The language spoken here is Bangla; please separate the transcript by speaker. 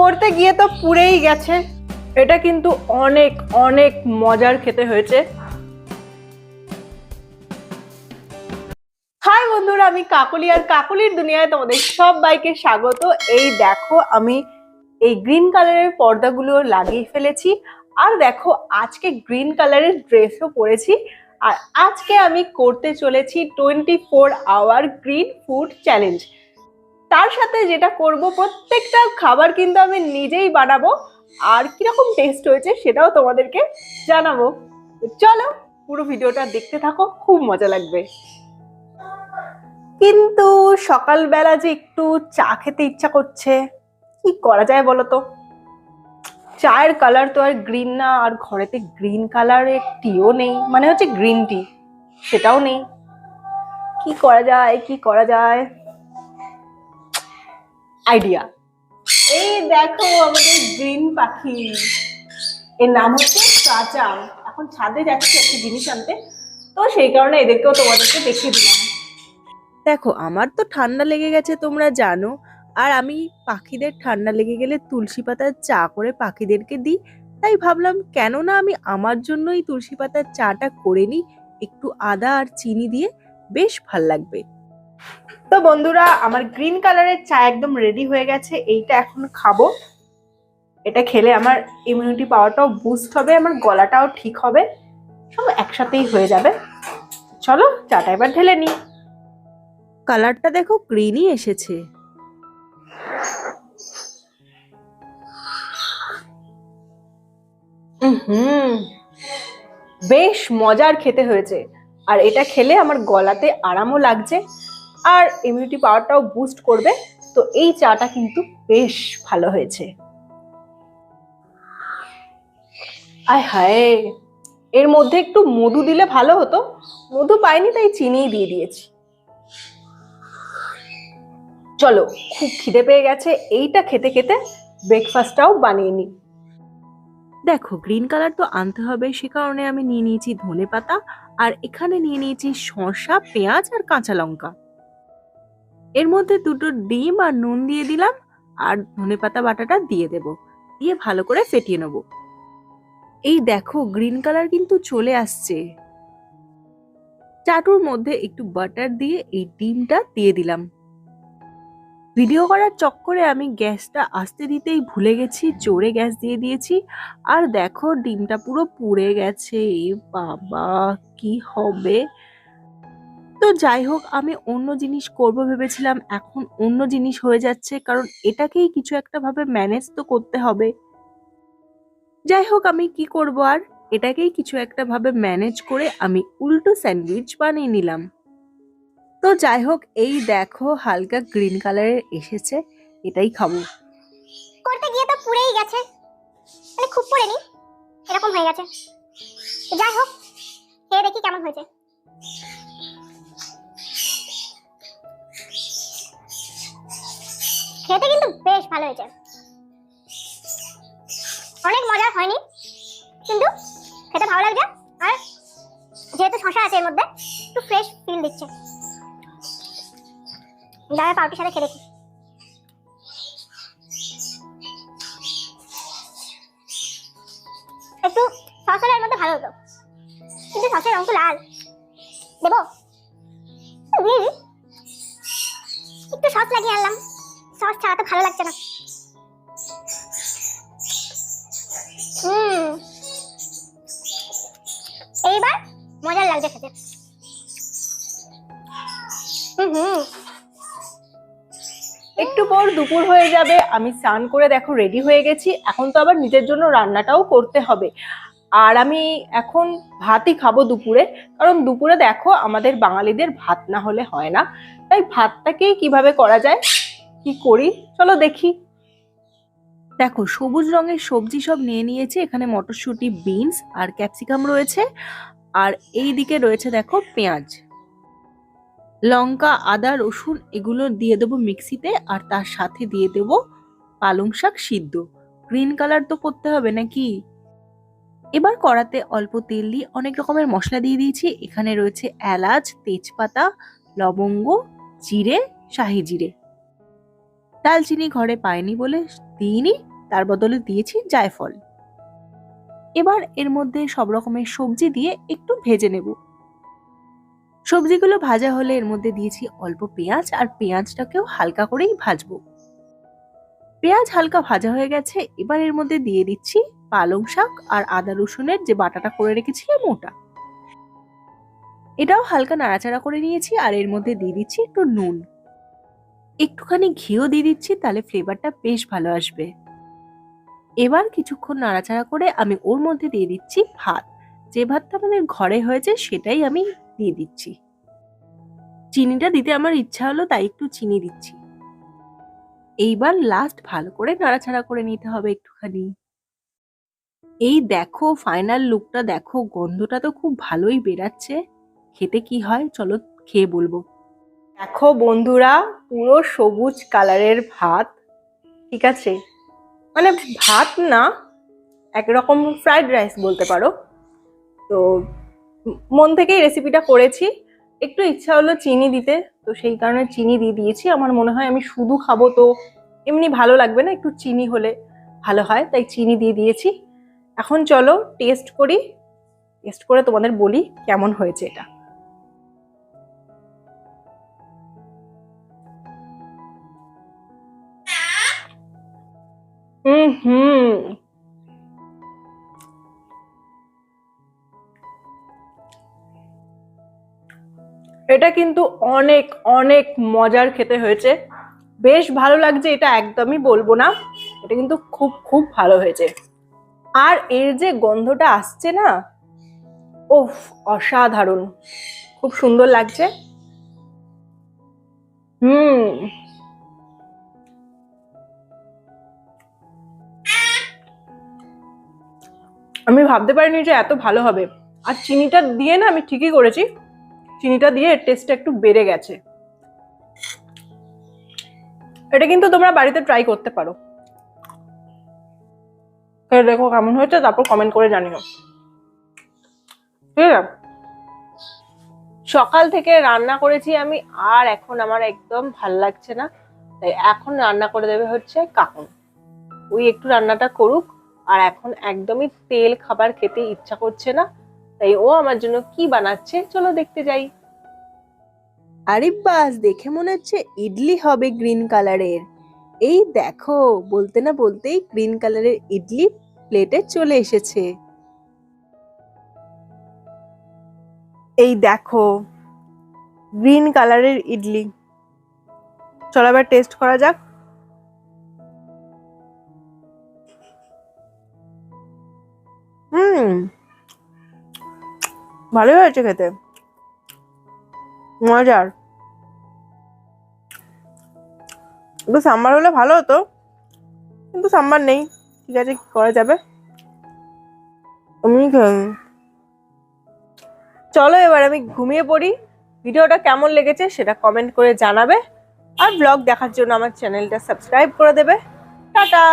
Speaker 1: করতে গিয়ে তো পুড়েই গেছে। এটা কিন্তু অনেক অনেক মজার খেতে হয়েছে। হাই বন্ধুরা, আমি কাকলি আর কাকলির দুনিয়ায় তোমাদের সব বাইকে স্বাগত। এই দেখো, আমি এই গ্রিন কালারের পর্দাগুলো লাগিয়ে ফেলেছি। আর দেখো, আজকে গ্রিন কালারের ড্রেসও পরেছি। আর আজকে আমি করতে চলেছি twenty four hour green food challenge. তার সাথে যেটা করব, প্রত্যেকটা খাবার কিন্তু আমি নিজেই বানাবো। আর কীরকম টেস্ট হয়েছে সেটাও তোমাদেরকে জানাব। চলো, পুরো ভিডিওটা দেখতে থাকো, খুব মজা লাগবে। কিন্তু সকালবেলা যে একটু চা খেতে ইচ্ছা করছে, কি করা যায় বলো তো? চায়ের কালার তো আর গ্রিন না, আর ঘরেতে গ্রিন কালারের টিও নেই মানে হচ্ছে গ্রিন টি সেটাও নেই। কি করা যায়, কি করা যায়? আইডিয়া এই দেখো আমাদের গ্রিন পাখি। এর নাম হচ্ছে কাঁচা এখন ছাদে যাচ্ছি একটা জিনিস আনতে। তো সেই কারণে এদেরকেও তোমাদেরকে দেখিয়ে দিলাম।
Speaker 2: দেখো, আমার তো ঠান্ডা লেগে গেছে তোমরা জানো। আর আমি পাখিদের ঠান্ডা লেগে গেলে তুলসী পাতার চা করে পাখিদেরকে দিই। তাই ভাবলাম, কেন না আমি আমার জন্যই তুলসী পাতার চাটা করে নিই। একটু আদা আর চিনি দিয়ে বেশ ভালো লাগবে।
Speaker 1: তো বন্ধুরা আমার গ্রিন কালারের চা একদম রেডি হয়ে গেছে। এইটা এখন খাব। এটা খেলে আমার ইমিউনিটি পাওয়ারটাও বুস্ট হবে আমার গলাটাও ঠিক হবে। সব একসাথেই হয়ে যাবে। চলো চাটা এবার ঢেলে নিই।
Speaker 2: কালারটা দেখো গ্রিনই এসেছে।
Speaker 1: হুম বেশ মজার খেতে হয়েছে। আর এটা খেলে আমার গলাতে আরামও লাগছে। আর ইমিউনিটি পাওয়ারটাও বুস্ট করবে। তো এই চাটা কিন্তু বেশ ভালো হয়েছে। আয় হায়, এর মধ্যে একটু মধু দিলে ভালো হতো। মধু পাইনি, তাই চিনিই দিয়ে দিয়েছি। চলো, খুব খিদে পেয়ে গেছে, এইটা খেতে খেতে ব্রেকফাস্টটাও বানিয়ে নিই।
Speaker 2: দেখো গ্রিন কালার তো আনতে হবে, সে কারণে আমি নিয়ে নিয়েছি ধনে পাতা আর এখানে নিয়ে নিয়েছি শসা, পেঁয়াজ আর কাঁচা লঙ্কা। এর মধ্যে দুটো ডিম আর নুন দিয়ে দিলাম, আর ধনে পাতা বাটাটা দিয়ে দেব। দিয়ে ভালো করে ফেটিয়ে নেব। এই দেখো, গ্রিন কালার কিন্তু চলে আসছে। চাটুর মধ্যে একটু বাটার দিয়ে এই ডিমটা দিয়ে দিলাম। ভিডিও করার চক্করে আমি গ্যাসটা আসতে দিতেই ভুলে গেছি, জোরে গ্যাস দিয়ে দিয়েছি। আর দেখো, ডিমটা পুরো পুড়ে গেছে। বাবা, কি হবে? তো যাই হোক, আমি অন্য জিনিস করব ভেবেছিলাম। এখন অন্য জিনিস হয়ে যাচ্ছে, কারণ এটাকেই কিছু একটা ভাবে ম্যানেজ তো করতে হবে। যাই হোক, আমি কি করব আর? এটাকেই কিছু একটা ভাবে ম্যানেজ করে আমি উল্টো স্যান্ডউইচ বানিয়ে নিলাম। তো যাই হোক, এই দেখো হালকা গ্রিন কালারের এসেছে, এটাই খাব।
Speaker 3: করতে গিয়ে তো পুড়েই গেছে। মানে খুব পুড়েনি এরকম হয়ে গেছে। যাই হোক, খেয়ে দেখি কেমন হয়েছে। খেতে কিন্তু বেশ ভালো হয়েছে। অনেক মজা হয়নি, কিন্তু খেতে ভালো লাগছে। আর যেহেতু শশা আছে এর মধ্যে, একটু ফ্রেশ ফিল দিচ্ছে। দাঁড়া পাউটির সাথে খেয়ে দেখি একটু সস হলে এর মধ্যে ভালো হতো, কিন্তু সসের রং তো লাল। দেবো? একটু সস লাগিয়ে আনলাম। সস ছাড়া তো ভালো লাগছে না। হুম। এইবার মজার লাগছে খেতে। হুম হুম।
Speaker 1: একটু পর দুপুর হয়ে যাবে, আমি স্নান করে দেখো রেডি হয়ে গেছি। এখন তো আবার নিজের জন্য রান্নাটাও করতে হবে। আর আমি এখন ভাতই খাব দুপুরে, কারণ দুপুরে দেখো আমাদের বাঙালিদের ভাত না হলে হয় না। তাই ভাতটাকেই কীভাবে করা যায় কি করি? চলো দেখি।
Speaker 2: দেখো, সবুজ রঙের সবজি সব নিয়ে নিয়েছি। এখানে মটরশুঁটি, বিনস আর ক্যাপসিকাম রয়েছে। আর এই দিকে রয়েছে দেখো পেঁয়াজ। লঙ্কা, আদা, রসুন এগুলো দিয়ে দেবো মিক্সিতে আর তার সাথে দিয়ে দেব পালং শাক সিদ্ধ। গ্রিন কালার তো করতে হবে নাকি? এবার কড়াতে অল্প তেল দিয়ে অনেক রকমের মশলা দিয়ে দিয়েছি। এখানে রয়েছে এলাচ, তেজপাতা, লবঙ্গ, জিরে, শাহি জিরে। দালচিনি ঘরে পায়নি বলে দিইনি, তার বদলে দিয়েছি জায়ফল। এবার এর মধ্যে সব রকমের সবজি দিয়ে একটু ভেজে নেব। সবজিগুলো ভাজা হলে এর মধ্যে দিয়েছি অল্প পেঁয়াজ আর পেঁয়াজটাকেও হালকা করেই ভাজবো। পেঁয়াজ হালকা ভাজা হয়ে গেছে, এবার এর মধ্যে দিয়ে দিচ্ছি পালং শাক আর আদা রসুনের যে বাটাটা করে রেখেছিলাম ওটা। এটাও হালকা নাড়াচাড়া করে নিয়েছি আর এর মধ্যে দিয়ে দিচ্ছি একটু নুন। একটুখানি ঘিও দিয়ে দিচ্ছি, তাহলে ফ্লেভারটা বেশ ভালো আসবে। এবার কিছুক্ষণ নাড়াচাড়া করে আমি ওর মধ্যে দিয়ে দিচ্ছি ভাত। যে ভাতটা আমাদের ঘরে হয়েছে, সেটাই আমি দিয়ে দিচ্ছি। চিনিটা দিতে আমার ইচ্ছা হলো, তাই একটু চিনি দিচ্ছি। এইবার লাস্ট ভালো করে নাড়াচাড়া করে নিতে হবে একটুখানি। এই দেখো ফাইনাল লুকটা দেখো, গন্ধটা তো খুব ভালোই বেরাচ্ছে খেতে কি হয়? চলো খেয়ে বলব।
Speaker 1: দেখো বন্ধুরা, পুরো সবুজ কালারের ভাত, ঠিক আছে? মানে ভাত না, একরকম ফ্রাইড রাইস বলতে পারো। তো মন থেকেই রেসিপিটা করেছি। একটু ইচ্ছা হলো চিনি দিতে, তো সেই কারণে চিনি দিয়ে দিয়েছি। আমার মনে হয় আমি শুধু খাব তো এমনি ভালো লাগবে না, একটু চিনি হলে ভালো হয়, তাই চিনি দিয়ে দিয়েছি। এখন চলো টেস্ট করি। টেস্ট করে তোমাদের বলি কেমন হয়েছে এটা। হুম হুম এটা কিন্তু অনেক অনেক মজার খেতে হয়েছে। বেশ ভালো লাগছে, এটা একদমই বলব না। এটা কিন্তু খুব খুব ভালো হয়েছে। আর এর যে গন্ধটা আসছে না, ওফ, অসাধারণ। খুব সুন্দর লাগছে। হুম। ভাবতে পারিনি যে এত ভালো হবে। আর চিনিটা দিয়ে না আমি ঠিকই করেছি। চিনিটা দিয়ে এর টেস্টটা একটু বেড়ে গেছে। এটা কিন্তু তোমরা বাড়িতে ট্রাই করতে পারো। দেখো কেমন হয়েছে, তারপর কমেন্ট করে জানিও। ঠিক আছে সকাল থেকে রান্না করেছি আমি, আর এখন আমার একদম ভালো লাগছে না। তাই এখন রান্না করে দেবে হচ্ছে কাকুন ওই একটু রান্নাটা করুক আর এখন একদমই তেল খাবার খেতে ইচ্ছা করছে না, তাই ও আমার জন্য কি বানাচ্ছে চলো দেখতে যাই।
Speaker 2: আরে বাস, দেখে মনে হচ্ছে ইডলি হবে গ্রিন কালারের। এই দেখো, বলতে না বলতেই গ্রিন কালারের ইডলি প্লেটে চলে এসেছে।
Speaker 1: এই দেখো, গ্রিন কালারের ইডলি। চলো আবার টেস্ট করা যাক। ভালোই হয়েছে খেতে। মজার। একটু সাম্বার হলে ভালো হতো। কিন্তু সাম্বার নেই। ঠিক আছে, কি করা যাবে? আমি চলো এবার আমি ঘুমিয়ে পড়ি। ভিডিওটা কেমন লেগেছে সেটা কমেন্ট করে জানাবে। আর ব্লগ দেখার জন্য আমার চ্যানেলটা সাবস্ক্রাইব করে দেবে। টাটা!